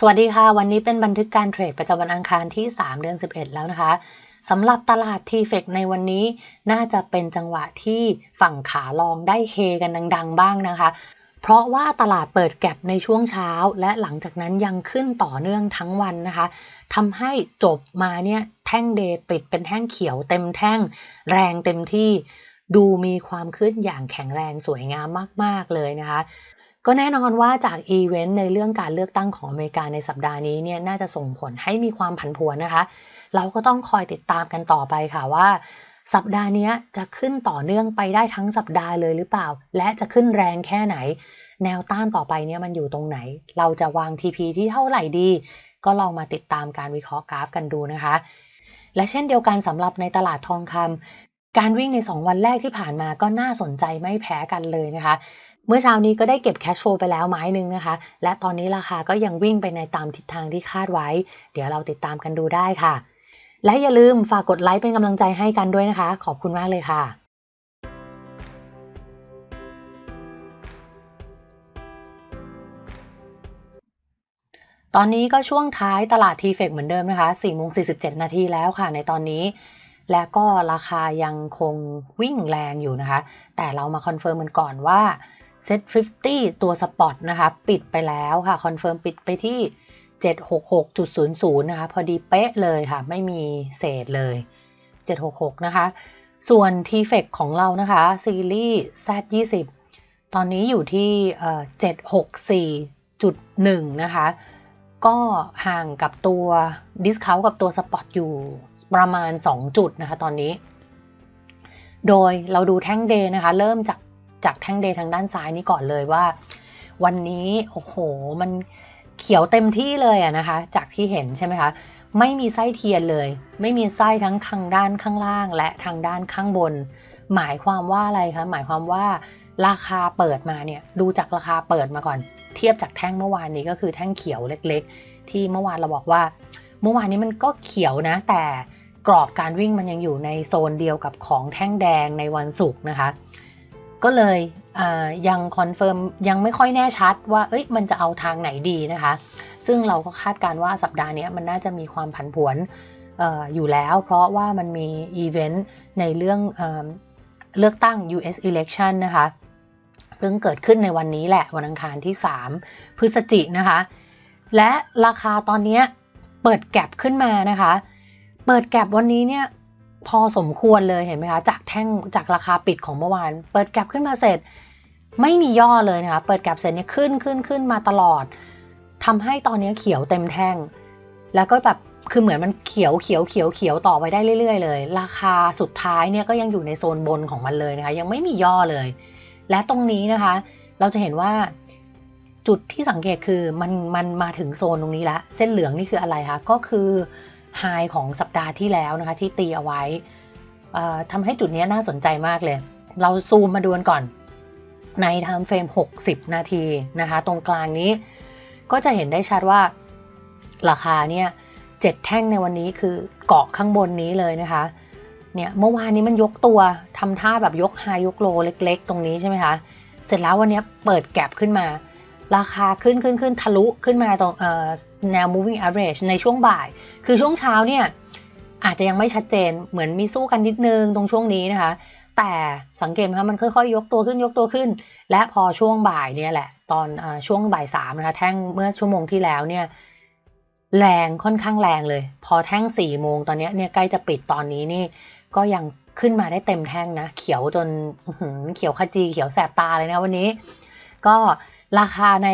สวัสดีค่ะ วันนี้เป็นบันทึกการเทรดประจำวันอังคารที่ 3 เดือน 11 แล้วนะคะสำหรับตลาดทีเฟกในวันนี้น่าจะเป็นจังหวะที่ฝั่งขาลองได้เฮกันดัง ๆ บ้างนะคะ เพราะว่าตลาดเปิดแก็บในช่วงเช้า และหลังจากนั้นยังขึ้นต่อเนื่องทั้งวันนะคะทำให้จบมาเนี่ยแท่งเดย์ปิดเป็นแท่งเขียวเต็มแท่งแรงเต็มที่ ดูมีความขึ้นอย่างแข็งแรงสวยงามมาก ๆ เลยนะคะ ก็แน่นอนว่าจากอีเวนต์ในเรื่องการเลือกตั้งของอเมริกาในสัปดาห์นี้เนี่ยน่าจะส่งผลให้มีความผันผวนนะคะ เราก็ต้องคอยติดตามกันต่อไปค่ะว่า สัปดาห์นี้จะขึ้นต่อเนื่องไปได้ทั้งสัปดาห์เลยหรือเปล่า และจะขึ้นแรงแค่ไหน แนวต้านต่อไปเนี่ยมันอยู่ตรงไหน เราจะวาง TP ที่เท่าไหร่ดี ก็ลองมาติดตามการวิเคราะห์กราฟกันดูนะคะ และเช่นเดียวกันสำหรับในตลาดทองคำการวิ่งใน 2 วันแรกที่ผ่านมาก็น่าสนใจไม่แพ้กันเลยนะคะ เมื่อเช้านี้ก็ได้เก็บแคชโฟไปแล้วไม้หนึ่งนะคะ และตอนนี้ราคาก็ยังวิ่งไปในตามทิศทางที่คาดไว้ เดี๋ยวเราติดตามกันดูได้ค่ะ และอย่าลืมฝากกดไลค์เป็นกำลังใจให้กันด้วยนะคะ ขอบคุณมากเลยค่ะตอนนี้ก็ช่วงท้ายตลาดทีเฟกเหมือนเดิมนะคะ4โมง47 นาทีแล้วค่ะ ในตอนนี้ และก็ราคายังคงวิ่งแรงอยู่นะคะ แต่เรามาคอนเฟิร์มกันก่อนว่า Set 50 ตัวสปอตนะคะ ปิดไปแล้วค่ะ คอนเฟิร์มปิดไปที่ 766.00 นะคะ พอดีเป๊ะเลยค่ะ ไม่มีเศษเลย 766 นะคะ ส่วน t f e c ของเรานะคะ ซีรีส์ Z20 ตอนนี้อยู่ที่ 764.1 นะคะ ก็ห่างกับตัว Discount กับตัวสปอตอยู่ประมาณ 2 จุดนะคะ ตอนนี้ โดยเราดูแท่งเดย์นะคะ เริ่มจาก จากแท่งเดย์ทางด้านซ้ายนี้ก่อนเลยว่า วันนี้โอ้โหมันเขียวเต็มที่เลยอะนะคะ จากที่เห็นใช่ไหมคะไม่มีไส้เทียนเลย ไม่มีไส้ทั้งทางด้านข้างล่าง และทางด้านข้างบน หมายความว่าอะไรคะหมายความว่าราคาเปิดมาเนี่ยดูจากราคาเปิดมาก่อน เทียบจากแท่งเมื่อวานนี้ก็คือแท่งเขียวเล็กๆ ที่เมื่อวานเราบอกว่า เมื่อวานนี้มันก็เขียวนะ แต่กรอบการวิ่งมันยังอยู่ในโซนเดียวกับของแท่งแดงในวันศุกร์นะคะ ก็เลยยังคอนเฟิร์มยังไม่ค่อยแน่ชัดว่าเอ้ยมันจะเอาทางไหนดีนะคะ ซึ่งเราก็คาดการว่าสัปดาห์นี้มันน่าจะมีความผันผวนออยู่แล้ว เพราะว่ามันมีอีเวนต์ในเรื่องเอเลือกตั้ง US election นะคะ ซึ่งเกิดขึ้นในวันนี้แหละวันอังคารที่ 3 พฤศจิกนะคะ และราคาตอนนี้เปิดแก็บขึ้นมานะคะ เปิดแก็บวันนี้เนี่ย พอสมควรเลยเห็นไหมคะจากแท่งจากราคาปิดของเมื่อวาน เปิดแก็บขึ้นมาเสร็จ ไม่มีย่อเลยนะคะเปิดแก็บเสร็จเนี่ยขึ้นขึ้นขึ้นมาตลอดทำให้ตอนนี้เขียวเต็มแท่ง แล้วก็แบบคือเหมือนมันเขียวเขียวเขียวเขียวต่อไปได้เรื่อย ๆ เลย ราคาสุดท้ายเนี่ยก็ยังอยู่ในโซนบนของมันเลยนะคะ ยังไม่มีย่อเลย และตรงนี้นะคะ เราจะเห็นว่าจุดที่สังเกตคือมันมันมาถึงโซนตรงนี้แล้วเส้นเหลืองนี่คืออะไรคะก็คือ ไฮของสัปดาห์ที่แล้วนะคะ ที่ตีเอาไว้ทำให้จุดนี้น่าสนใจมากเลย เราซูมมาดูกันก่อน ในไทม์เฟรม 60 นาทีนะคะ ตรงกลางนี้ก็จะเห็นได้ชัดว่าราคาเนี่ยเจ็ดแท่งในวันนี้คือเกาะข้างบนนี้เลยนะคะ เนี่ยเมื่อวานนี้มันยกตัวทำท่าแบบยกไฮยกโลเล็ก ๆ ตรงนี้ใช่ไหมคะ เสร็จแล้ววันนี้เปิดแกลบขึ้นมา ราคาขึ้นขึ้นขึ้นทะลุขึ้นมาตรงแนว moving average ในช่วงบ่าย คือช่วงเช้าเนี่ยอาจจะยังไม่ชัดเจนเหมือนมีสู้กันนิดนึงตรงช่วงนี้นะคะ แต่สังเกตไหมคะมันค่อยๆ ยกตัวขึ้นยกตัวขึ้น และพอช่วงบ่ายเนี่ยแหละ ตอนอช่วงบ่ายสามนะคะแท่งเมื่อชั่วโมงที่แล้วเนี่ยแรงค่อนข้างแรงเลย พอแท่งสี่โมงตอนนี้เนี่ยใกล้จะปิดตอนนี้นี่ก็ยังขึ้นมาได้เต็มแท่งนะ เขียวจนเขียวขจีเขียวแสบตาเลยนะวันนี้ ก็ ราคาใน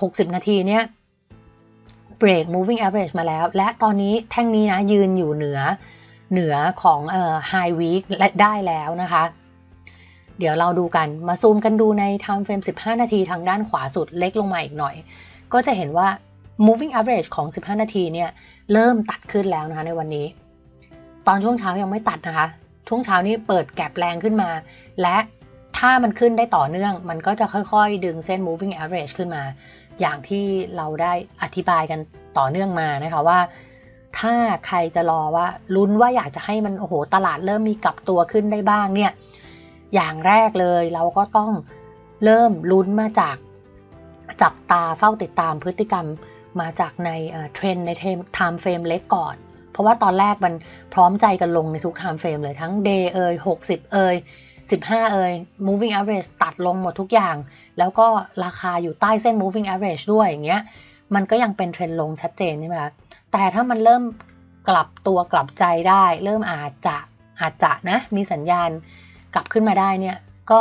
หกสิบนาทีเนี่ย break moving average มาแล้ว และตอนนี้แท่งนี้นะยืนอยู่เหนือเหนือของเอ่อ high week และได้แล้วนะคะ เดี๋ยวเราดูกันมาซูมกันดูใน time frame 15 นาทีทางด้านขวาสุดเล็กลงมาอีกหน่อย ก็จะเห็นว่า moving average ของ 15 นาทีเนี่ยเริ่มตัดขึ้นแล้วนะคะในวันนี้ ตอนช่วงเช้ายังไม่ตัดนะคะ ช่วงเช้านี้เปิดแก็บแรงขึ้นมา และ ถ้ามันขึ้นได้ต่อเนื่อง มันก็จะค่อยๆ ดึงเส้น moving average ขึ้นมา อย่างที่เราได้อธิบายกันต่อเนื่องมานะคะว่า ถ้าใครจะรอว่าลุ้นว่าอยากจะให้มันโอ้โหตลาดเริ่มมีกลับตัวขึ้นได้บ้างเนี่ยอย่างแรกเลยเราก็ต้องเริ่มลุ้นมาจากจับตาเฝ้าติดตามพฤติกรรมมาจากในเทรนใน time frame เล็กก่อน เพราะว่าตอนแรกมันพร้อมใจกันลงในทุก time frame เลยทั้ง day เอ่ย60 เอ่ย 15 เอ่ย moving average ตัดลงหมดทุกอย่าง แล้วก็ราคาอยู่ใต้เส้น moving average ด้วยอย่างเงี้ย มันก็ยังเป็นเทรนด์ลงชัดเจนใช่ไหมคะ แต่ถ้ามันเริ่มกลับตัวกลับใจได้ เริ่มอาจจะอาจจะนะ มีสัญญาณกลับขึ้นมาได้เนี่ย ก็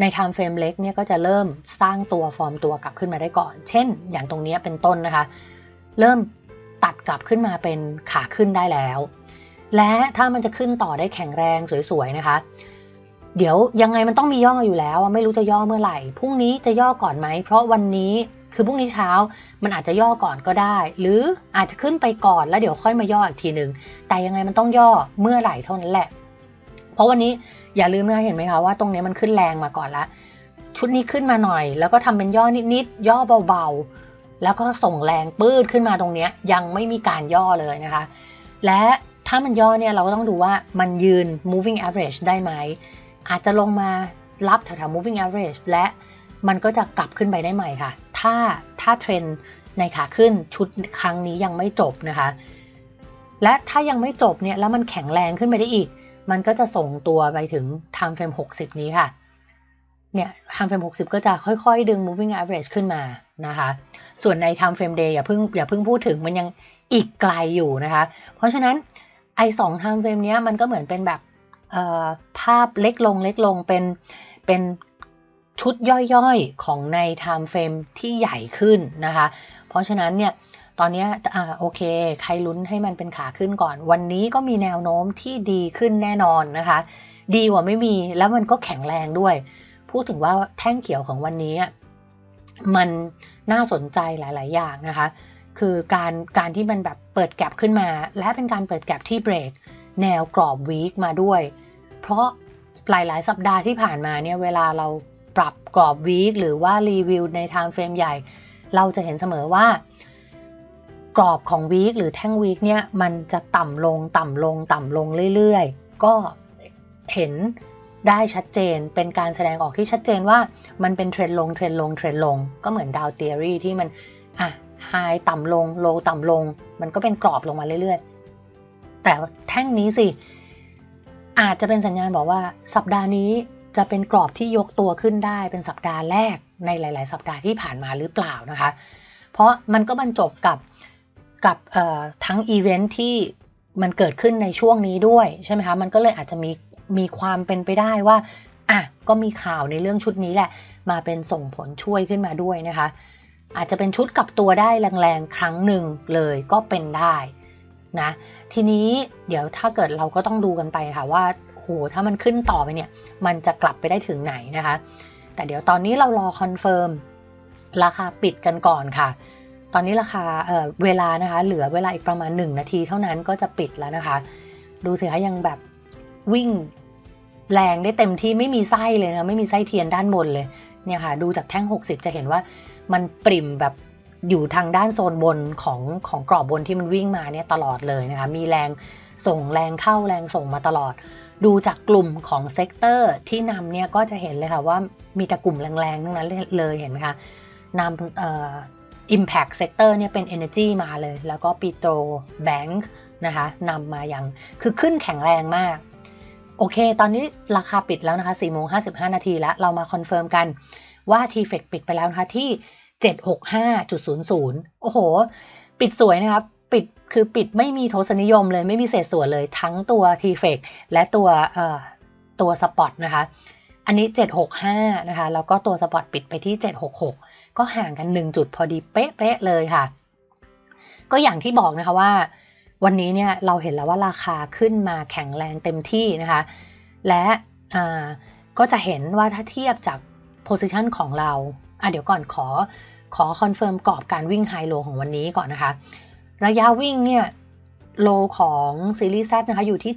ใน time frame เล็กเนี่ยก็จะเริ่มสร้างตัวฟอร์มตัวกลับขึ้นมาได้ก่อน เช่น อย่างตรงนี้เป็นต้นนะคะ เริ่มตัดกลับขึ้นมาเป็นขาขึ้นได้แล้ว และถ้ามันจะขึ้นต่อได้แข็งแรงสวยๆนะคะ เดี๋ยวยังไงมันต้องมีย่ออยู่แล้วไม่รู้จะย่อเมื่อไหร่พรุ่งนี้จะย่อก่อนไหมเพราะวันนี้คือพรุ่งนี้เช้ามันอาจจะย่อก่อนก็ได้ หรืออาจจะขึ้นไปก่อนแล้วเดี๋ยวค่อยมาย่ออีกทีหนึ่งแต่ยังไงมันต้องย่อเมื่อไหร่เท่านั้นแหละ เพราะวันนี้อย่าลืมนะเห็นไหมคะว่าตรงนี้มันขึ้นแรงมาก่อนละชุดนี้ขึ้นมาหน่อย แล้วก็ทำเป็นย่อนิดๆย่อเบาๆ แล้วก็ส่งแรงปื้ดขึ้นมาตรงนี้ยังไม่มีการย่อเลยนะคะ และถ้ามันย่อเนี่ยเราก็ต้องดูว่ามันยืน moving average ได้ไหม อาจจะลงมารับแถวๆ moving average และมันก็จะกลับขึ้นไปได้ใหม่ค่ะ ถ้าถ้าเทรนในขาขึ้นชุดครั้งนี้ยังไม่จบนะคะ และถ้ายังไม่จบเนี่ยแล้วมันแข็งแรงขึ้นไปได้อีก มันก็จะส่งตัวไปถึง time frame 60 นี้ค่ะเนี่ย time frame 60 ก็จะค่อยๆ ดึง moving average ขึ้นมานะคะ ส่วนใน time frame day อย่าเพิ่งอย่าเพิ่งพูดถึงมันยังอีกไกลอยู่นะคะ เพราะฉะนั้นไอ้สอง time frame เนี้ยมันก็เหมือนเป็นแบบ ภาพเล็กลงเล็กลงเป็นเป็นชุดย่อยๆ ของใน time frame ที่ใหญ่ขึ้นนะคะ เพราะฉะนั้นเนี่ยตอนนี้อ่าโอเค ใครลุ้นให้มันเป็นขาขึ้นก่อน วันนี้ก็มีแนวโน้มที่ดีขึ้นแน่นอนนะคะ ดีกว่าไม่มีแล้วมันก็แข็งแรงด้วย พูดถึงว่าแท่งเขียวของวันนี้ มันน่าสนใจหลาย ๆ อย่างนะคะ คือการการที่มันแบบเปิดแกลบขึ้นมา และเป็นการเปิดแกลบที่เบรก แนวกรอบวีคมาด้วย เพราะหลาย ๆ สัปดาห์ที่ผ่านมาเนี่ยเวลาเราปรับกรอบวีคหรือว่ารีวิวในไทม์เฟรมใหญ่ เราจะเห็นเสมอว่ากรอบของวีคหรือแท่งวีคเนี่ยมันจะต่ำลงต่ำลงต่ำลงเรื่อย ๆ ก็เห็นได้ชัดเจนเป็นการแสดงออกที่ชัดเจนว่ามันเป็นเทรนลงเทรนลงเทรนลง ก็เหมือนดาวเทอรี่ที่มันอะไฮต่ำลงโลต่ำลง มันก็เป็นกรอบลงมาเรื่อยๆ แต่แท่งนี้สิ อาจจะเป็นสัญญาณบอกว่า สัปดาห์นี้จะเป็นกรอบที่ยกตัวขึ้นได้เป็นสัปดาห์แรกในหลาย ๆ สัปดาห์ที่ผ่านมาหรือเปล่านะคะ เพราะมันก็บรรจบกับกับทั้งอีเวนท์ที่มันเกิดขึ้นในช่วงนี้ด้วยใช่ไหมคะ มันก็เลยอาจจะมีมีความเป็นไปได้ว่าอะก็มีข่าวในเรื่องชุดนี้แหละ มาเป็นส่งผลช่วยขึ้นมาด้วยนะคะ อาจจะเป็นชุดกลับตัวได้แรงๆ ครั้งหนึ่งเลยก็เป็นได้นะ ทีนี้เดี๋ยวถ้าเกิดเราก็ต้องดูกันไปค่ะว่าโหถ้ามันขึ้นต่อไปเนี่ย มันจะกลับไปได้ถึงไหนนะคะ แต่เดี๋ยวตอนนี้เรารอคอนเฟิร์มราคาปิดกันก่อนค่ะ ตอนนี้ราคาเเวลานะคะ เหลือเวลาอีกประมาณ 1 นาทีเท่านั้นก็จะปิดแล้วนะคะ ดูสิคะยังแบบวิ่งแรงได้เต็มที่ไม่มีไส้เลยนะ ไม่มีไส้เทียนด้านบนเลยเนี่ยค่ะ ดูจากแท่ง 60 จะเห็นว่ามันปริ่มแบบ อยู่ทางด้านโซนบนของของกรอบบนที่มันวิ่งมาเนี่ยตลอดเลยนะคะ มีแรงส่งแรงเข้าแรงส่งมาตลอด ดูจากกลุ่มของเซกเตอร์ที่นำเนี่ยก็จะเห็นเลยค่ะว่ามีแต่กลุ่มแรงๆทั้งนั้นเลยเห็นไหมคะนำเอ่อ impact sector เนี่ยเป็น energy มาเลย แล้วก็ปิโตรแบงค์นะคะนำมาอย่างคือขึ้นแข็งแรงมาก โอเค ตอนนี้ราคาปิดแล้วนะคะ4โมง55 นาทีแล้ว เรามาคอนเฟิร์มกันว่า t f e c ปิดไปแล้วนะคะที่ 765.00 โอ้โห ปิดสวยนะครับ ปิดคือปิดไม่มีโทสนิยมเลยไม่มีเศษส่วนเลยทั้งตัว t f e c และตัวเอ่อตัวสปอตนะคะ อันนี้ 765 นะคะ แล้วก็ตัวสปอตปิดไปที่ 766 ก็ห่างกัน 1 จุดพอดีเป๊ะๆเลยค่ะ ก็อย่างที่บอกนะคะว่า วันนี้เนี่ยเราเห็นแล้วว่าราคาขึ้นมาแข็งแรงเต็มที่นะคะ และก็จะเห็นว่าถ้าเทียบจาก position ของเรา อะเดี๋ยวก่อนขอขอคอนเฟิร์มกรอบการวิ่งไฮโลของวันนี้ก่อนนะคะ ระยะวิ่งเนี่ยโลของซีรีส์ Z นะคะอยู่ที่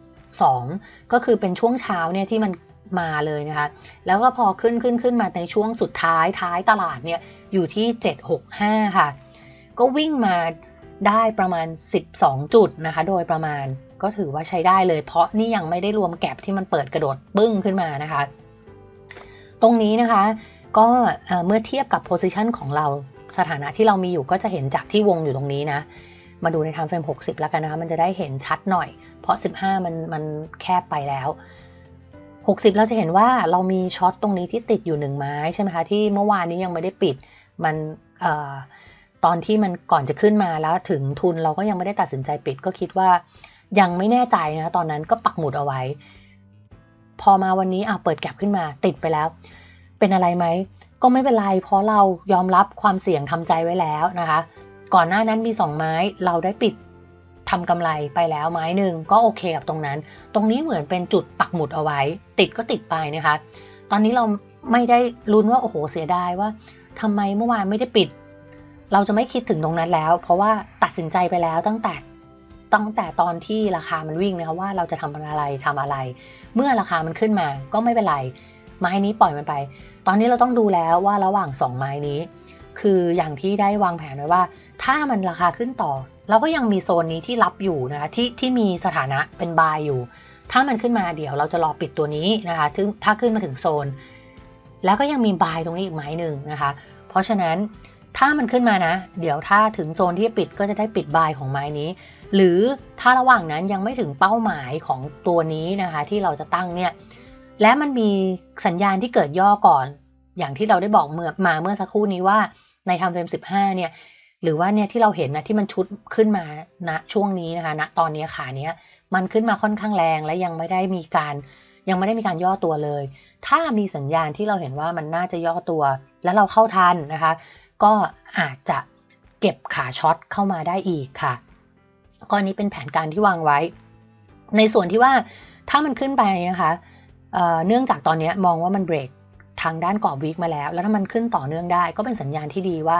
753.2 ก็คือเป็นช่วงเช้าเนี่ยที่มันมาเลยนะคะ แล้วก็พอขึ้นขึ้นขึ้นมาในช่วงสุดท้ายท้ายตลาดเนี่ยอยู่ที่ 765 ค่ะ ก็วิ่งมาได้ประมาณ 12 จุดนะคะ โดยประมาณก็ถือว่าใช้ได้เลย เพราะนี่ยังไม่ได้รวมแก็บที่มันเปิดกระโดดปึ้งขึ้นมานะคะ ตรงนี้นะคะ ก็เมื่อเทียบกับ position ของเราสถานะที่เรามีอยู่ก็จะเห็นจากที่วงอยู่ตรงนี้นะ มาดูใน time frame 60 แล้วกันนะคะ มันจะได้เห็นชัดหน่อย เพราะ 15 มันมันแคบไปแล้ว 60 เราจะเห็นว่าเรามีช็อตตรงนี้ที่ติดอยู่หนึ่งไม้ใช่ไหมคะ ที่เมื่อวานนี้ยังไม่ได้ปิด มันออตอนที่มันก่อนจะขึ้นมาแล้วถึงทุนเราก็ยังไม่ได้ตัดสินใจปิด ก็คิดว่ายังไม่แน่ใจนะตอนนั้นก็ปักหมุดเอาไว้ พอมาวันนี้อะเปิดแก็บขึ้นมา ติดไปแล้ว เป็นอะไรไหมก็ไม่เป็นไร เพราะเรายอมรับความเสี่ยงทำใจไว้แล้วนะคะ ก่อนหน้านั้นมี 2 ไม้เราได้ปิดทำกำไรไปแล้วไม้หนึ่งก็โอเคกับตรงนั้น ตรงนี้เหมือนเป็นจุดปักหมุดเอาไว้ ติดก็ติดไปนะคะ ตอนนี้เราไม่ได้ลุ้นว่าโอ้โหเสียดายว่าทำไมเมื่อวานไม่ได้ปิด เราจะไม่คิดถึงตรงนั้นแล้ว เพราะว่าตัดสินใจไปแล้วตั้งแต่ ตั้งแต่ตอนที่ราคามันวิ่งนะคะว่าเราจะทำอะไรทำอะไร เมื่อราคามันขึ้นมาก็ไม่เป็นไร ไม้นี้ปล่อยมันไป ตอนนี้เราต้องดูแล้วว่าระหว่าง 2 ไม้นี้ คืออย่างที่ได้วางแผนไว้ว่า ถ้ามันราคาขึ้นต่อ เราก็ยังมีโซนนี้ที่รับอยู่นะคะที่ที่มีสถานะเป็นบายอยู่ ถ้ามันขึ้นมาเดี๋ยวเราจะรอปิดตัวนี้นะคะถึงถ้าขึ้นมาถึงโซน แล้วก็ยังมีบายตรงนี้อีกไม้หนึ่งนะคะ เพราะฉะนั้นถ้ามันขึ้นมานะ เดี๋ยวถ้าถึงโซนที่ปิดก็จะได้ปิดบายของไม้นี้ หรือถ้าระหว่างนั้นยังไม่ถึงเป้าหมายของตัวนี้นะคะที่เราจะตั้งเนี่ยและมันมีสัญญาณที่เกิดย่อก่อน อย่างที่เราได้บอกเมื่อมาเมื่อสักครู่นี้ว่าในทำเฟรม15เนี่ยหรือว่าเนี่ยที่เราเห็นนะที่มันชุดขึ้นมาณนะช่วงนี้นะคะณนะตอนนี้ขาเนี้ยมันขึ้นมาค่อนข้างแรงและยังไม่ได้มีการยังไม่ได้มีการย่อตัวเลย ถ้ามีสัญญาณที่เราเห็นว่ามันน่าจะย่อตัว แล้วเราเข้าทันนะคะ ก็อาจจะเก็บขาช็อตเข้ามาได้อีกค่ะ ก็นี้เป็นแผนการที่วางไว้ ในส่วนที่ว่าถ้ามันขึ้นไปนะคะเเนื่องจากตอนนี้มองว่ามันเบรกทางด้านกรอบวิกมาแล้ว แล้วถ้ามันขึ้นต่อเนื่องได้ ก็เป็นสัญญาณที่ดีว่า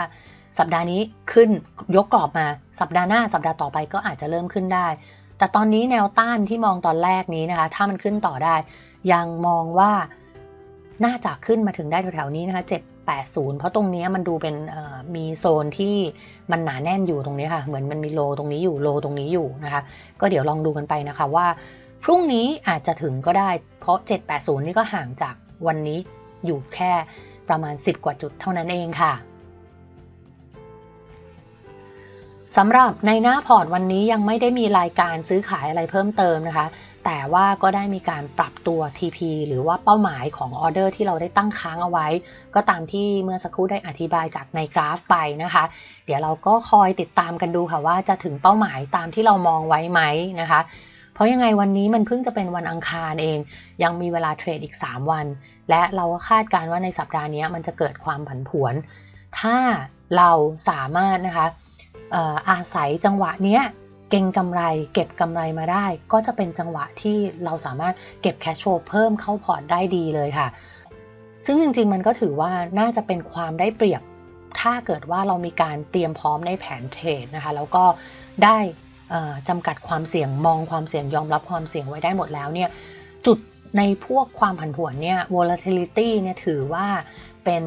สัปดาห์นี้ขึ้นยกกรอบมา สัปดาห์หน้าสัปดาห์ต่อไปก็อาจจะเริ่มขึ้นได้ แต่ตอนนี้แนวต้านที่มองตอนแรกนี้นะคะ ถ้ามันขึ้นต่อได้ ยังมองว่าน่าจะขึ้นมาถึงได้แถวๆนี้นะคะ 80 เพราะตรงนี้มันดูเป็นมีโซนที่มันหนาแน่นอยู่ตรงนี้ค่ะ เหมือนมันมีโลตรงนี้อยู่โลตรงนี้อยู่นะคะ ก็เดี๋ยวลองดูกันไปนะคะว่า พรุ่งนี้อาจจะถึงก็ได้ เพราะ 780 นี่ก็ห่างจากวันนี้อยู่แค่ประมาณ 10 กว่าจุดเท่านั้นเองค่ะสำหรับในหน้าพอร์ตวันนี้ยังไม่ได้มีรายการซื้อขายอะไรเพิ่มเติมนะคะ แต่ว่าก็ได้มีการปรับตัว TP หรือว่าเป้าหมายของออเดอร์ที่เราได้ตั้งค้างเอาไว้ ก็ตามที่เมื่อสักครู่ได้อธิบายจากในกราฟไปนะคะ เดี๋ยวเราก็คอยติดตามกันดูค่ะว่าจะถึงเป้าหมายตามที่เรามองไว้ไหมนะคะ เพราะยังไงวันนี้มันเพิ่งจะเป็นวันอังคารเอง ยังมีเวลาเทรดอีก 3 วัน และเราก็คาดการว่าในสัปดาห์นี้มันจะเกิดความผันผวน ถ้าเราสามารถนะคะอาศัยจังหวะเนี้ย เก่งกำไรเก็บกำไรมาได้ ก็จะเป็นจังหวะที่เราสามารถเก็บแคชโชเพิ่มเข้าพอร์ตได้ดีเลยค่ะ ซึ่งจริงๆมันก็ถือว่าน่าจะเป็นความได้เปรียบ ถ้าเกิดว่าเรามีการเตรียมพร้อมในแผนเทรดนะคะ แล้วก็ได้จำกัดความเสี่ยงมองความเสี่ยงยอมรับความเสี่ยงไว้ได้หมดแล้วเนี่ยจุดในพวกความผันผวนเนี่ย volatility เนี่ยถือว่าเป็น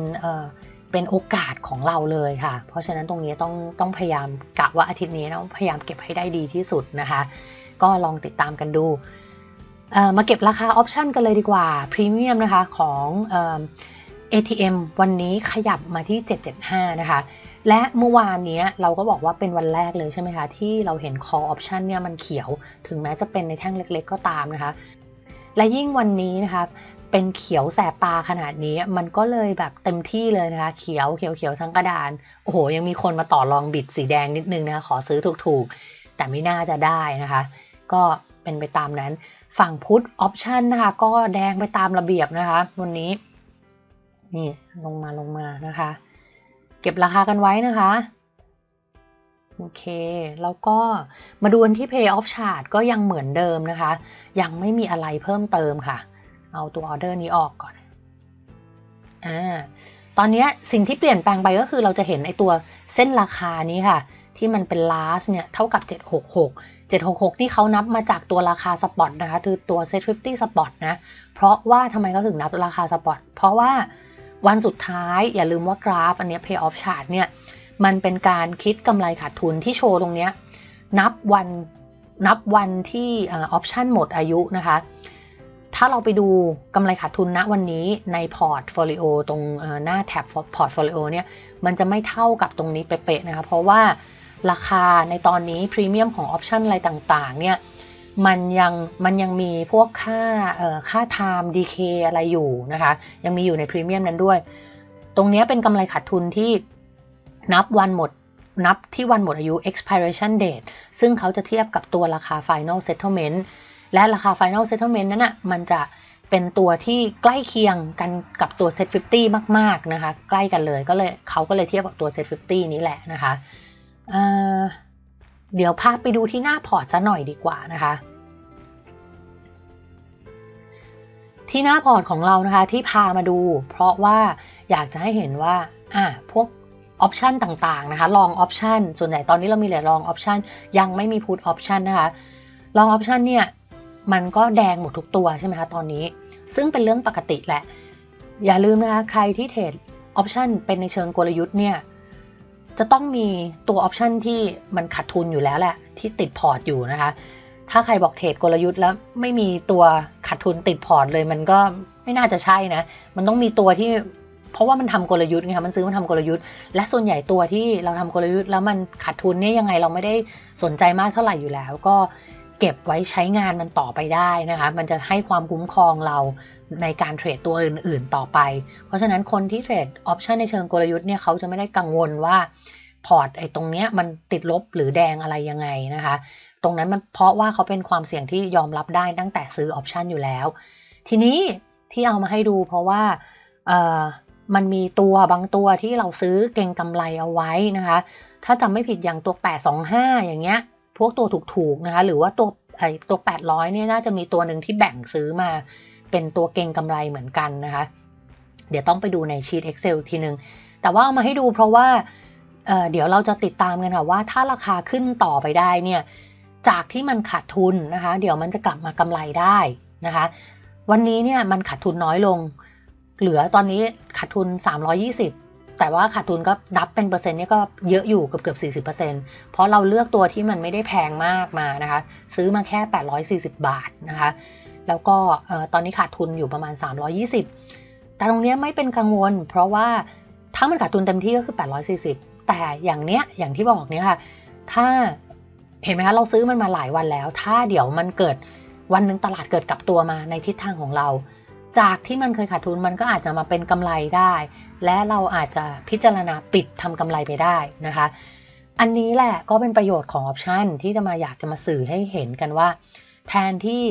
เป็นโอกาสของเราเลยค่ะ เพราะฉะนั้นตรงนี้ต้องต้องพยายามกะว่าอาทิตย์นี้ต้องพยายามเก็บให้ได้ดีที่สุดนะคะ ก็ลองติดตามกันดู มาเก็บราคาออปชันกันเลยดีกว่าพรีเมียมนะคะของเ ATM วันนี้ขยับมาที่ 775 นะคะ และเมื่อวานนี้เราก็บอกว่าเป็นวันแรกเลยใช่ไหมคะ ที่เราเห็น call option เนี่ยมันเขียว ถึงแม้จะเป็นในแท่งเล็กๆ ก็ตามนะคะ และยิ่งวันนี้นะคะ เป็นเขียวแสบตาขนาดนี้ มันก็เลยแบบเต็มที่เลยนะคะ เขียวเขียวเขียวทั้งกระดาน โอ้โห ยังมีคนมาต่อรองบิดสีแดงนิดนึงนะคะ ขอซื้อถูกๆ แต่ไม่น่าจะได้นะคะ ก็เป็นไปตามนั้น ฝั่งพุทธออปชันนะคะ ก็แดงไปตามระเบียบนะคะ วันนี้ นี่ลงมาลงมานะคะ เก็บราคากันไว้นะคะโอเค แล้วก็มาดูที่ Pay Off Chart ก็ยังเหมือนเดิมนะคะ ยังไม่มีอะไรเพิ่มเติมค่ะ เอาตัวออเดอร์นี้ออกก่อนอ่าตอนนี้สิ่งที่เปลี่ยนแปลงไปก็คือเราจะเห็นไอตัวเส้นราคานี้ค่ะ ที่มันเป็น last เนี่ยเท่ากับ 766 766 นี่เขานับมาจากตัวราคาสปอตนะคะคือตัว set 50 spot นะเพราะว่าทำไมเขาถึงนับราคาสปอตเพราะว่าวันสุดท้ายอย่าลืมว่ากราฟ อันนี้ pay off chart เนี่ยมันเป็นการคิดกำไรขาดทุนที่โชว์ตรงนี้นับวันนับวันที่ออปชันหมดอายุนะคะ ถ้าเราไปดูกำไรขาดทุนณวันนี้ในพอร์ตโฟลิโอตรงหน้าแท็บพอร์ตโฟลิโอเนี่ยมันจะไม่เท่ากับตรงนี้เป๊ะๆนะคะเพราะว่าราคาในตอนนี้พรีเมียมของออปชันอะไรต่างๆเนี่ยมันยังมันยังมีพวกค่าค่า time decay อะไรอยู่นะคะยังมีอยู่ในพรีเมียมนั้นด้วย ตรงนี้เป็นกำไรขาดทุนที่นับวันหมดนับที่วันหมดอายุ expiration date ซึ่งเขาจะเทียบกับตัวราคา final settlement และราคา final settlement นั้นนะ่ะมันจะเป็นตัวที่ใกล้เคียงกันกับตัว set 50 มาก ๆ นะคะ ใกล้กันเลยก็เลยเขาก็เลยเทียบกับตัว set 50 นี้แหละนะคะเเดี๋ยวพาไปดูที่หน้าพอร์ตซะหน่อยดีกว่านะคะ ที่หน้าพอร์ตของเรานะคะที่พามาดู เพราะว่าอยากจะให้เห็นว่าอะพวกออปชันต่างๆนะคะลองออปชันส่วนใหญ่ตอนนี้เรามีเหลือลองออปชันยังไม่มีพูดออปชันนะคะลองออปชันเนี่ย มันก็แดงหมดทุกตัวใช่ไหมคะตอนนี้ ซึ่งเป็นเรื่องปกติแหละ อย่าลืมนะคะใครที่เทรดออปชันเป็นในเชิงกลยุทธ์เนี่ยจะต้องมีตัวออปชันที่มันขาดทุนอยู่แล้วแหละที่ติดพอร์ตอยู่นะคะ ถ้าใครบอกเทรดกลยุทธ์แล้วไม่มีตัวขาดทุนติดพอร์ตเลยมันก็ไม่น่าจะใช่นะ มันต้องมีตัวที่เพราะว่ามันทำกลยุทธ์ไงคะมันซื้อมันทำกลยุทธ์ และส่วนใหญ่ตัวที่เราทำกลยุทธ์แล้วมันขาดทุนเนี่ยยังไงเราไม่ได้สนใจมากเท่าไหร่อยู่แล้ว ก็ เก็บไว้ใช้งานมันต่อไปได้นะคะ มันจะให้ความคุ้มครองเราในการเทรดตัวอื่น ๆ ต่อไป เพราะฉะนั้นคนที่เทรดออปชันในเชิงกลยุทธ์เนี่ยเขาจะไม่ได้กังวลว่าพอร์ตไอ้ตรงเนี้ยมันติดลบหรือแดงอะไรยังไงนะคะ ตรงนั้นมันเพราะว่าเขาเป็นความเสี่ยงที่ยอมรับได้ตั้งแต่ซื้อออปชันอยู่แล้ว ทีนี้ที่เอามาให้ดูเพราะว่ามันมีตัวบางตัวที่เราซื้อเก่งกำไรเอาไว้นะคะ ถ้าจำไม่ผิดอย่างตัว 825 อย่างเงี้ย พวกตัวถูกๆนะคะ หรือว่าตัวไอตัว 800 เนี่ยน่าจะมีตัวหนึ่งที่แบ่งซื้อมาเป็นตัวเก่งกำไรเหมือนกันนะคะ เดี๋ยวต้องไปดูในชีต Excel ทีนึง แต่ว่าเอามาให้ดูเพราะว่าเเดี๋ยวเราจะติดตามกันค่ะว่าถ้าราคาขึ้นต่อไปได้เนี่ย จากที่มันขาดทุนนะคะ เดี๋ยวมันจะกลับมากำไรได้นะคะ วันนี้เนี่ยมันขาดทุนน้อยลง เหลือตอนนี้ขาดทุน 320 แต่ว่าขาดทุนก็นับเป็นเปอร์เซ็นต์นี่ก็เยอะอยู่เกือบเกือบ 40%เพราะเราเลือกตัวที่มันไม่ได้แพงมากมานะคะ ซื้อมาแค่ 840 บาทนะคะ แล้วก็ตอนนี้ขาดทุนอยู่ประมาณ 320 แต่ตรงนี้ไม่เป็นกังวล เพราะว่าถ้ามันขาดทุนเต็มที่ก็คือ 840 แต่อย่างเนี้ยอย่างที่บอกเนี้ยค่ะ ถ้าเห็นไหมคะเราซื้อมันมาหลายวันแล้ว ถ้าเดี๋ยวมันเกิดวันหนึ่งตลาดเกิดกลับตัวมาในทิศทางของเรา จากที่มันเคยขาดทุนมันก็อาจจะมาเป็นกำไรได้ และเราอาจจะพิจารณาปิดทำกำไรไปได้นะคะ อันนี้แหละก็เป็นประโยชน์ของออปชันที่จะมาอยากจะมาสื่อให้เห็นกันว่า แทนที่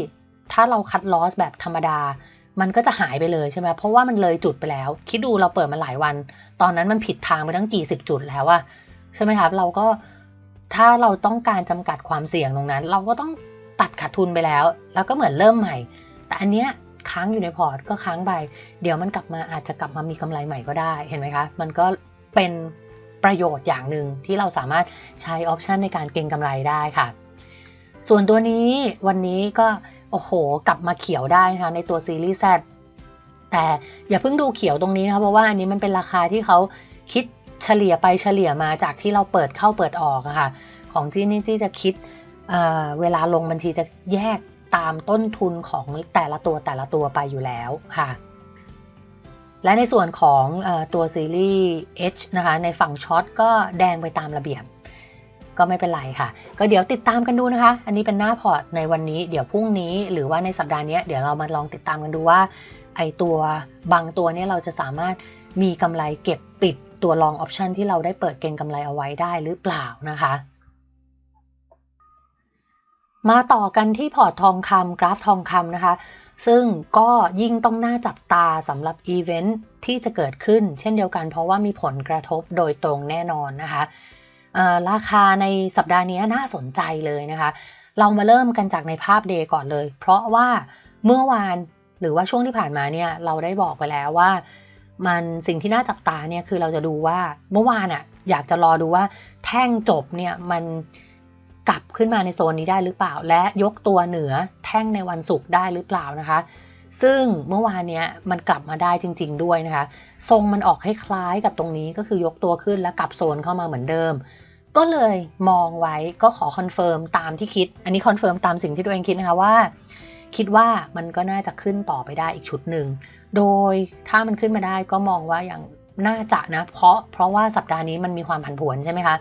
ถ้าเราคัดลอสแบบธรรมดา มันก็จะหายไปเลยใช่ไหมเพราะว่ามันเลยจุดไปแล้ว คิดดูเราเปิดมาหลายวัน ตอนนั้นมันผิดทางไปตั้งกี่สิบจุดแล้วอะใช่ไหมครับเราก็ถ้าเราต้องการจำกัดความเสี่ยงตรงนั้น เราก็ต้องตัดขาดทุนไปแล้ว แล้วก็เหมือนเริ่มใหม่ แต่อันเนี้ย ค้างอยู่ในพอร์ตก็ค้างไป เดี๋ยวมันกลับมาอาจจะกลับมามีกำไรใหม่ก็ได้เห็นไหมคะ มันก็เป็นประโยชน์อย่างหนึ่งที่เราสามารถใช้ออปชันในการเก็งกำไรได้ค่ะ ส่วนตัวนี้วันนี้ก็โอ้โห กลับมาเขียวได้นะคะในตัวซีรีส์ Z แต่อย่าเพิ่งดูเขียวตรงนี้นะคะเพราะว่าอันนี้มันเป็นราคาที่เขาคิดเฉลี่ยไปเฉลี่ยมาจากที่เราเปิดเข้าเปิดออกอะค่ะ ของจีนี่จีจะคิดเเวลาลงบัญชีจะแยก ตามต้นทุนของแต่ละตัวแต่ละตัวไปอยู่แล้วค่ะ และในส่วนของอตัวซีรีส์ H นะคะในฝั่งช็อตก็แดงไปตามระเบียบ ก็ไม่เป็นไรค่ะ ก็เดี๋ยวติดตามกันดูนะคะ อันนี้เป็นหน้าพอร์ตในวันนี้เดี๋ยวพรุ่งนี้หรือว่าในสัปดาห์นี้เดี๋ยวเรามาลองติดตามกันดูว่าไอตัวบางตัวนี้เราจะสามารถมีกำไรเก็บปิดตัวลองออปชันที่เราได้เปิดเก็งกำไรเอาไว้ได้หรือเปล่านะคะ มาต่อกันที่พอร์ตทองคำกราฟทองคำนะคะ ซึ่งก็ยิ่งต้องน่าจับตาสำหรับอีเวนท์ที่จะเกิดขึ้น เช่นเดียวกันเพราะว่ามีผลกระทบโดยตรงแน่นอนนะคะราคาในสัปดาห์นี้น่าสนใจเลยนะคะ เรามาเริ่มกันจากในภาพเดย์ก่อนเลย เพราะว่าเมื่อวานหรือว่าช่วงที่ผ่านมาเนี่ยเราได้บอกไปแล้วว่า มันสิ่งที่น่าจับตาเนี่ยคือเราจะดูว่าเมื่อวานอะ่ะอยากจะรอดูว่าแท่งจบเนี่ยมัน กลับขึ้นมาในโซนนี้ได้หรือเปล่า และยกตัวเหนือแท่งในวันศุกร์ได้หรือเปล่านะคะ ซึ่งเมื่อวานเนี้ยมันกลับมาได้จริง ๆ ด้วยนะคะ ทรงมันออกคล้ายๆกับตรงนี้ก็คือยกตัวขึ้นแล้วกลับโซนเข้ามาเหมือนเดิม ก็เลยมองไว้ก็ขอคอนเฟิร์มตามที่คิด อันนี้คอนเฟิร์มตามสิ่งที่ตัวเองคิดนะคะว่า คิดว่ามันก็น่าจะขึ้นต่อไปได้อีกชุดหนึ่ง โดยถ้ามันขึ้นมาได้ก็มองว่าอย่างน่าจะนะ เพราะเพราะว่าสัปดาห์นี้มันมีความผันผวนใช่ไหมคะ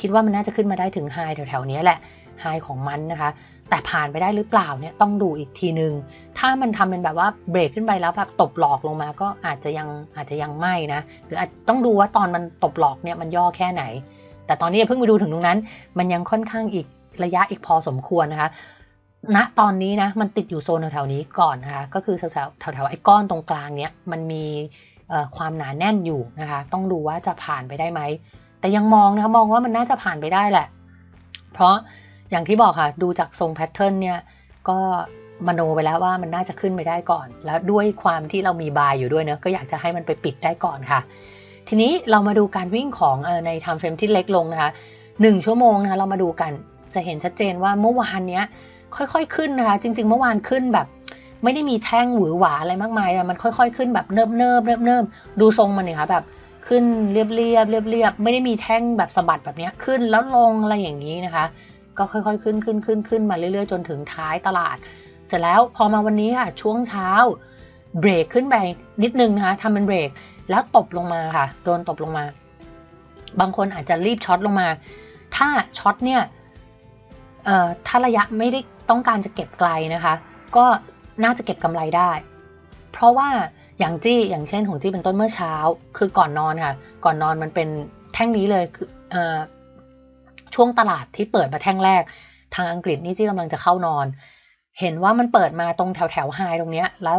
คิดว่ามันน่าจะขึ้นมาได้ถึงไฮแถวๆนี้แหละไฮของมันนะคะ แต่ผ่านไปได้หรือเปล่าเนี่ยต้องดูอีกทีนึง ถ้ามันทำเป็นแบบว่าเบรกขึ้นไปแล้วแบบตบหลอกลงมาก็อาจจะยังอาจจะยังไม่นะหรืออาจต้องดูว่าตอนมันตบหลอกเนี่ยมันย่อแค่ไหน แต่ตอนนี้อย่าเพิ่งไปดูถึงตรงนั้น มันยังค่อนข้างอีกระยะอีกพอสมควรนะคะณตอนนี้นะมันติดอยู่โซนแถวๆนี้ก่อนนะคะก็คือแถวๆแถวๆไอ้ก้อนตรงกลางเนี้ยมันมีความหนาแน่นอยู่นะคะ ต้องดูว่าจะผ่านไปได้ไหม แต่ยังมองนะคะมองว่ามันน่าจะผ่านไปได้แหละ เพราะอย่างที่บอกค่ะ ดูจากทรงแพทเทิร์นเนี่ย ก็มโนไปแล้วว่ามันน่าจะขึ้นไปได้ก่อน แล้วด้วยความที่เรามีบายอยู่ด้วยเนะก็อยากจะให้มันไปปิดได้ก่อนค่ะ ทีนี้เรามาดูการวิ่งของในไทม์เฟรมที่เล็กลงนะคะหนึ่งชั่วโมงนะคะเรามาดูกันจะเห็นชัดเจนว่าเมื่อวานเนี้ยค่อยๆขึ้นนะคะ จริง ๆ เมื่อวานขึ้นแบบไม่ได้มีแท่งหวือหวาอะไรมากมายมันค่อยๆ ขึ้นแบบเนิบเนิบเนิบเนิบดูทรงมันเนี่ยค่ะแบบ ขึ้นเรียบเรียบเรียบเรียบไม่ได้มีแท่งแบบสะบัดแบบนี้ขึ้นแล้วลงอะไรอย่างนี้นะคะ ก็ค่อยๆขึ้นขึ้นขึ้นขึ้นมาเรื่อยๆ จนถึงท้ายตลาด เสร็จแล้วพอมาวันนี้ค่ะช่วงเช้าเบรกขึ้นไปนิดนึงนะคะทำเป็นเบรกแล้วตบลงมาค่ะ โดนตบลงมา บางคนอาจจะรีบช็อตลงมา ถ้าช็อตเนี่ยเอ่อถ้าระยะไม่ได้ต้องการจะเก็บไกลนะคะ ก็น่าจะเก็บกำไรได้ เพราะว่า อย่างจี้อย่างเช่นของจี้เป็นต้นเมื่อเช้า คือก่อนนอนค่ะ ก่อนนอนมันเป็นแท่งนี้เลยคืออช่วงตลาดที่เปิดมาแท่งแรก ทางอังกฤษนี่จี้กำลังจะเข้านอน เห็นว่ามันเปิดมาตรงแถวแถวไฮตรงเนี้ย แล้ว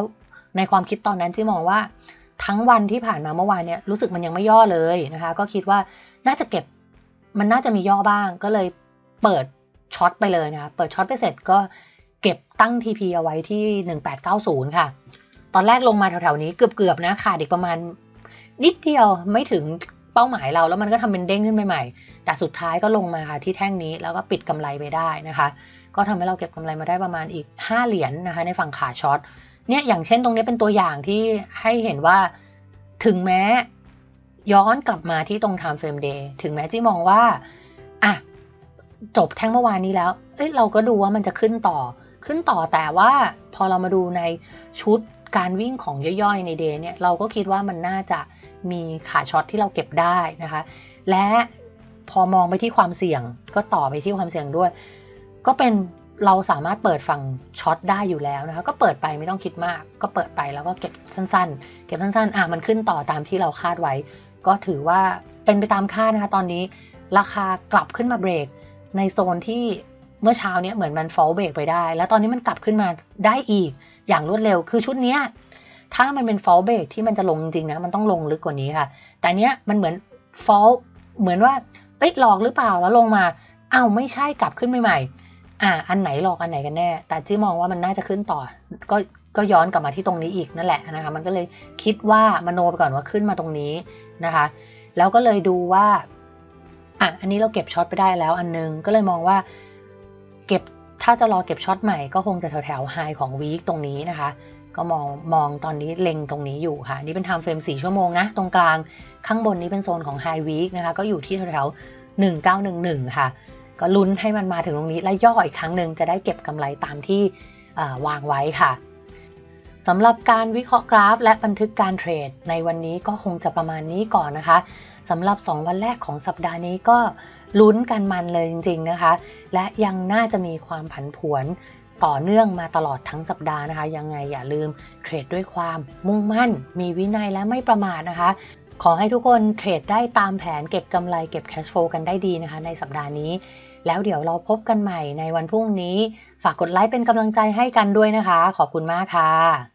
ในความคิดตอนนั้นจี้มองว่าทั้งวันที่ผ่านมาเมื่อวานเนี้ยรู้สึกมันยังไม่ย่อเลยนะคะ ก็คิดว่าน่าจะเก็บมันน่าจะมีย่อบ้าง ก็เลยเปิดช็อตไปเลยนะคะเปิดช็อตไปเสร็จก็เก็บตั้ง TP เอาไว้ที่ 1890 ค่ะ ตอนแรกลงมาแถวๆนี้เกือบๆนะขาดอีกประมาณ นิดเดียวไม่ถึงเป้าหมายเราแล้วมันก็ทำเป็นเด้งขึ้นใหม่ๆแต่สุดท้ายก็ลงมาค่ะที่แท่งนี้แล้วก็ปิดกำไรไปได้นะคะ ก็ทำให้เราเก็บกำไรมาได้ประมาณอีก 5 เหรียญนนะคะในฝั่งขาช็อตเนี่ยอย่างเช่นตรงนี้เป็นตัวอย่างที่ให้เห็นว่าถึงแม้ย้อนกลับมาที่ตรง time frame day ถึงแม้จี้มองว่าอะจบแท่งเมื่อวานนี้แล้วเอ้ยเราก็ดูว่ามันจะขึ้นต่อขึ้นต่อแต่ว่าพอเรามาดูในชุด การวิ่งของย่อยๆในเดย์เนี่ยเราก็คิดว่ามันน่าจะมีขาช็อตที่เราเก็บได้นะคะ และพอมองไปที่ความเสี่ยงก็ต่อไปที่ความเสี่ยงด้วย ก็เป็นเราสามารถเปิดฝั่งช็อตได้อยู่แล้วนะคะ ก็เปิดไปไม่ต้องคิดมาก ก็เปิดไปแล้วก็เก็บสั้นๆ เก็บสั้นๆ อะมันขึ้นต่อตามที่เราคาดไว้ ก็ถือว่าเป็นไปตามคาดนะคะ ตอนนี้ราคากลับขึ้นมาเบรกในโซนที่ เมื่อเช้าเนี้ยเหมือนมันฟอลเบรกไปได้ แล้วตอนนี้มันกลับขึ้นมาได้อีกอย่างรวดเร็ว คือชุดเนี้ยถ้ามันเป็นฟอลเบรกที่มันจะลงจริงนะ มันต้องลงลึกกว่านี้ค่ะ แต่เนี้ยมันเหมือนฟอลเหมือนว่าเอ้ยหลอกหรือเปล่าแล้วลงมาอ้าวไม่ใช่กลับขึ้นใหม่ๆอ่า อันไหนหลอกอันไหนกันแน่ แต่จี้มองว่ามันน่าจะขึ้นต่อ ก็ก็ย้อนกลับมาที่ตรงนี้อีกนั่นแหละนะคะ มันก็เลยคิดว่ามโนไปก่อนว่าขึ้นมาตรงนี้นะคะ แล้วก็เลยดูว่าอะอันนี้เราเก็บช็อตไปได้แล้วอันนึงก็เลยมองว่า ถ้าจะรอเก็บช็อตใหม่ก็คงจะแถวแถวไฮของวีคตรงนี้นะคะ ก็มองมองตอนนี้เล็งตรงนี้อยู่ค่ะ นี่เป็นไทม์เฟรม4ชั่วโมงนะ ตรงกลางข้างบนนี้เป็นโซนของไฮวีคนะคะ ก็อยู่ที่แถวแถว1911 ค่ะ ก็ลุ้นให้มันมาถึงตรงนี้ และย่ออีกครั้งหนึ่งจะได้เก็บกำไรตามที่วางไว้ค่ะสำหรับการวิเคราะห์กราฟ และบันทึกการเทรด ในวันนี้ก็คงจะประมาณนี้ก่อนนะคะสำหรับ 2 วันแรกของสัปดาห์นี้ก็ ลุ้นกันมันเลยจริง ๆนะคะ และยังน่าจะมีความผันผวนต่อเนื่องมาตลอดทั้งสัปดาห์นะคะ ยังไงอย่าลืมเทรดด้วยความมุ่งมั่น มีวินัยและไม่ประมาทนะคะ ขอให้ทุกคนเทรดได้ตามแผนเก็บกำไรเก็บแคชโฟกันได้ดีนะคะ ในสัปดาห์นี้ แล้วเดี๋ยวเราพบกันใหม่ในวันพรุ่งนี้ ฝากกดไลค์เป็นกำลังใจให้กันด้วยนะคะ ขอบคุณมากค่ะ